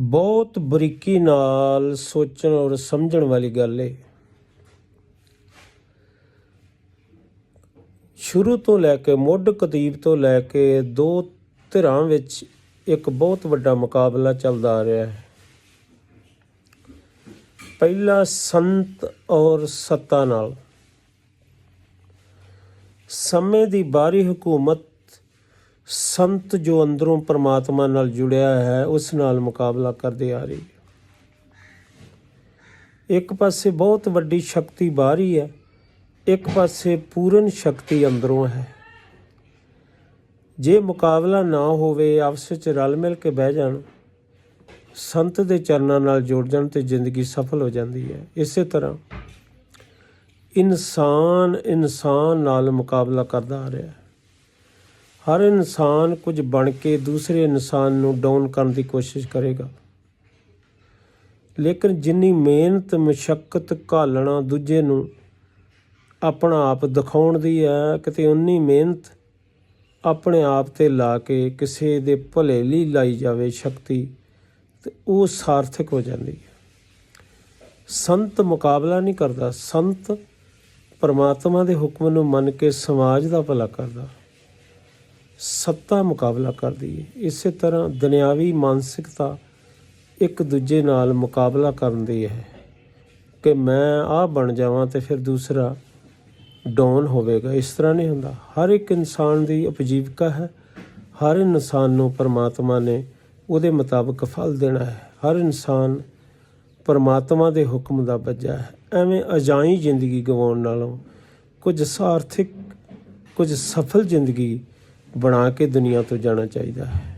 ਬਹੁਤ ਬਰੀਕੀ ਨਾਲ ਸੋਚਣ ਔਰ ਸਮਝਣ ਵਾਲੀ ਗੱਲ ਏ। ਸ਼ੁਰੂ ਤੋਂ ਲੈ ਕੇ ਮੁੱਢ ਕਤੀਬ ਤੋਂ ਲੈ ਕੇ ਦੋ ਧਿਰਾਂ ਵਿੱਚ ਇੱਕ ਬਹੁਤ ਵੱਡਾ ਮੁਕਾਬਲਾ ਚੱਲਦਾ ਆ ਰਿਹਾ ਹੈ। ਪਹਿਲਾ ਸੰਤ ਔਰ ਸੱਤਾ ਨਾਲ। ਸਮੇਂ ਦੀ ਬਾਹਰੀ ਹਕੂਮਤ ਸੰਤ ਜੋ ਅੰਦਰੋਂ ਪਰਮਾਤਮਾ ਨਾਲ ਜੁੜਿਆ ਹੈ, ਉਸ ਨਾਲ ਮੁਕਾਬਲਾ ਕਰਦੇ ਆ ਰਹੀ। ਹੈ ਇੱਕ ਪਾਸੇ ਬਹੁਤ ਵੱਡੀ ਸ਼ਕਤੀ ਬਾਹਰੀ ਹੈ, ਇੱਕ ਪਾਸੇ ਪੂਰਨ ਸ਼ਕਤੀ ਅੰਦਰੋਂ ਹੈ। ਜੇ ਮੁਕਾਬਲਾ ਨਾ ਹੋਵੇ, ਆਪਸ ਵਿੱਚ ਰਲ ਮਿਲ ਕੇ ਬਹਿ ਜਾਣ, ਸੰਤ ਦੇ ਚਰਨਾਂ ਨਾਲ ਜੁੜ ਜਾਣ ਤੇ ਜ਼ਿੰਦਗੀ ਸਫਲ ਹੋ ਜਾਂਦੀ ਹੈ। ਇਸੇ ਤਰ੍ਹਾਂ ਇਨਸਾਨ ਇਨਸਾਨ ਨਾਲ ਮੁਕਾਬਲਾ ਕਰਦਾ ਆ ਰਿਹਾ। ਹੈ ਹਰ ਇਨਸਾਨ ਕੁਝ ਬਣ ਕੇ ਦੂਸਰੇ ਇਨਸਾਨ ਨੂੰ ਡਾਊਨ ਕਰਨ ਦੀ ਕੋਸ਼ਿਸ਼ ਕਰੇਗਾ। ਲੇਕਿਨ ਜਿੰਨੀ ਮਿਹਨਤ ਮੁਸ਼ਕਲ ਘਾਲਣਾ ਦੂਜੇ ਨੂੰ ਆਪਣਾ ਆਪ ਦਿਖਾਉਣ ਦੀ ਹੈ, ਕਿਤੇ ਉਨੀ ਮਿਹਨਤ ਆਪਣੇ ਆਪ ਤੇ ਲਾ ਕੇ ਕਿਸੇ ਦੇ ਭਲੇ ਲਈ ਲਾਈ ਜਾਵੇ ਸ਼ਕਤੀ, ਤੇ ਉਹ ਸਾਰਥਕ ਹੋ ਜਾਂਦੀ ਹੈ। ਸੰਤ ਮੁਕਾਬਲਾ ਨਹੀਂ ਕਰਦਾ। ਸੰਤ ਪਰਮਾਤਮਾ ਦੇ ਹੁਕਮ ਨੂੰ ਮੰਨ ਕੇ ਸਮਾਜ ਦਾ ਭਲਾ ਕਰਦਾ। ਸੱਤਾ ਮੁਕਾਬਲਾ ਕਰਦੀ ਹੈ ਇਸੇ ਤਰ੍ਹਾਂ ਦੁਨਿਆਵੀ ਮਾਨਸਿਕਤਾ ਇੱਕ ਦੂਜੇ ਨਾਲ ਮੁਕਾਬਲਾ ਕਰਨ ਦੀ ਹੈ ਕਿ ਮੈਂ ਆਹ ਬਣ ਜਾਵਾਂ ਤੇ ਫਿਰ ਦੂਸਰਾ ਡਾਊਨ ਹੋਵੇਗਾ। ਇਸ ਤਰ੍ਹਾਂ ਨਹੀਂ ਹੁੰਦਾ। ਹਰ ਇੱਕ ਇਨਸਾਨ ਦੀ ਉਪਜੀਵਕਾ ਹੈ। ਹਰ ਇਨਸਾਨ ਨੂੰ ਪਰਮਾਤਮਾ ਨੇ ਉਹਦੇ ਮੁਤਾਬਕ ਫਲ ਦੇਣਾ ਹੈ। ਹਰ ਇਨਸਾਨ ਪਰਮਾਤਮਾ ਦੇ ਹੁਕਮ ਦਾ ਬੱਜਾ ਹੈ। ਐਵੇਂ ਅਜਾਈ ਜ਼ਿੰਦਗੀ ਗਵਾਉਣ ਨਾਲੋਂ ਕੁਝ ਸਾਰਥਿਕ, ਕੁਝ ਸਫਲ ਜ਼ਿੰਦਗੀ ਬਣਾ ਕੇ ਦੁਨੀਆ ਤੋਂ ਜਾਣਾ ਚਾਹੀਦਾ ਹੈ।